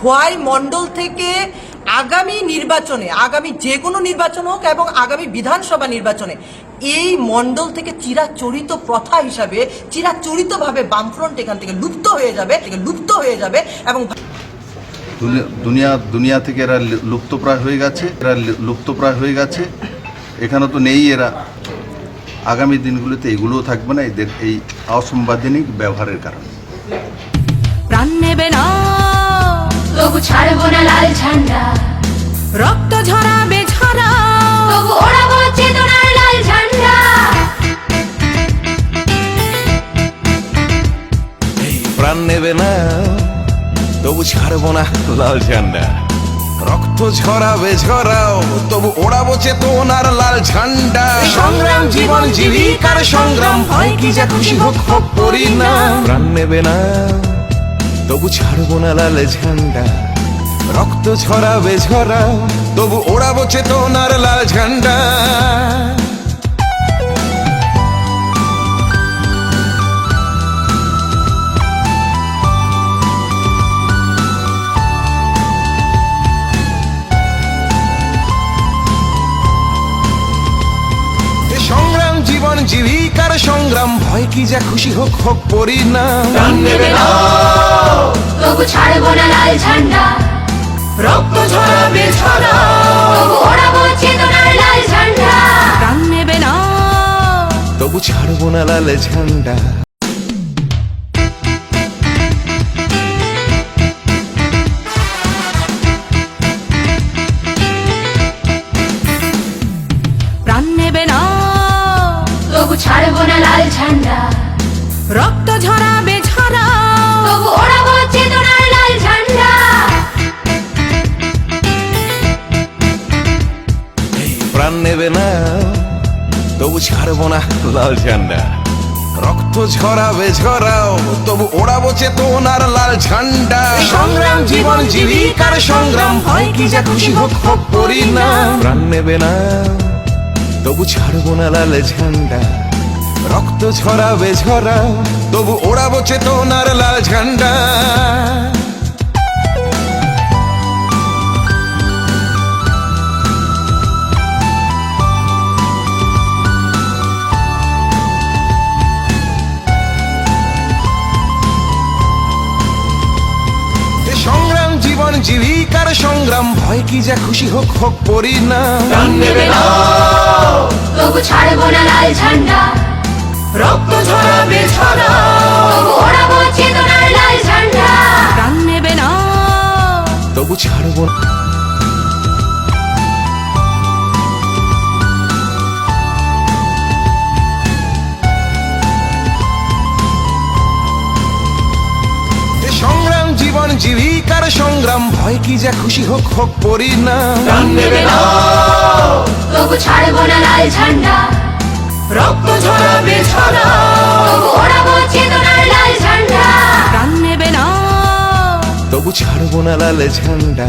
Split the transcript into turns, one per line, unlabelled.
খোয়াই মণ্ডল থেকে আগামী নির্বাচনে আগামী যে কোনো নির্বাচন হোক এবং আগামী বিধানসভা নির্বাচনে এই মণ্ডল থেকে চিরাচরিত প্রথা হিসাবে চিরাচরিতভাবে বামফ্রন্ট এখান থেকে লুপ্ত হয়ে যাবে লুপ্ত হয়ে যাবে এবং
দুনিয়া দুনিয়া থেকে এরা লুপ্তপ্রায় হয়ে গেছে এরা লুপ্তপ্রায় হয়ে গেছে। এখানে তো নেই এরা। আগামী দিনগুলোতে এগুলোও থাকবে না এদের এই অসাংবিধানিক ব্যবহারের কারণে।
প্রাণ নেবে না।
তবু ছাড়বো না লাল ঝান্ডা।
রক্ত ঝরাবে ঝরা।
তবু ওড়াবো চেতনার লাল ঝান্ডা।
প্রাণ নেবে না তবু ছাড়বো না লাল ঝান্ডা। রক্ত ঝরাবে ঝরাও তবু ওড়াবো চেতনার লাল ঝান্ডা। সংগ্রাম জীবন জীবিকার সংগ্রাম হয় কি যা খুশি হোক হোক করি না প্রাণ নেবে না তবু ছাড়বো না লাল ঝান্ডা। রক্ত ঝরাবে ঝরাও তবু ওড়াবো চেতনার লাল ঝান্ডা। সংগ্রাম জীবন, জীবিকার সংগ্রাম, ভয় কি যা খুশি হোক হোক না।
তবু ছাড়বো না লাল ঝান্ডা।
রক্ত ঝরাবে ঝরা।
তবু ওড়াবো চেতনার লাল ঝান্ডা।
প্রাণ নেবে না।
তবু ছাড়বো না লাল ঝান্ডা।
প্রাণ নেবে না।
তবু ছাড়বো না লাল ঝান্ডা।
রক্ত ঝরাবে
না। তবু ছাড়বো না লাল ঝান্ডা। রক্ত ঝরাবে ঝরাও তবু ওড়াবো চেতনার লাল ঝান্ডা। সংগ্রাম জীবন জীবিকার সংগ্রাম হয় কি যা খুশি হোক হোক করি না প্রাণ নেবে না তবু ছাড়বো না লাল ঝান্ডা। রক্ত ঝরাবে ঝরাও তবু ওড়াবো চেতনার লাল ঝান্ডা। জীবন জীবিকার সংগ্রাম। ভয় কি যা খুশি হোক হোক পরি না।
ছাড়বো
রক্ত ঝরাবে
ছড়া ওড়াবো চেতনার
জীবন জীবিকার সংগ্রাম ভয় কি যা খুশি হোক হোক করি না।
তবু ছাড়বো না লাল ঝান্ডা।
রক্ত ঝরাবে ঝরা
তবু ওড়াবো চেতনার লাল ঝান্ডা।
প্রাণ নেবে না।
তবু ছাড়বো না লাল ঝান্ডা।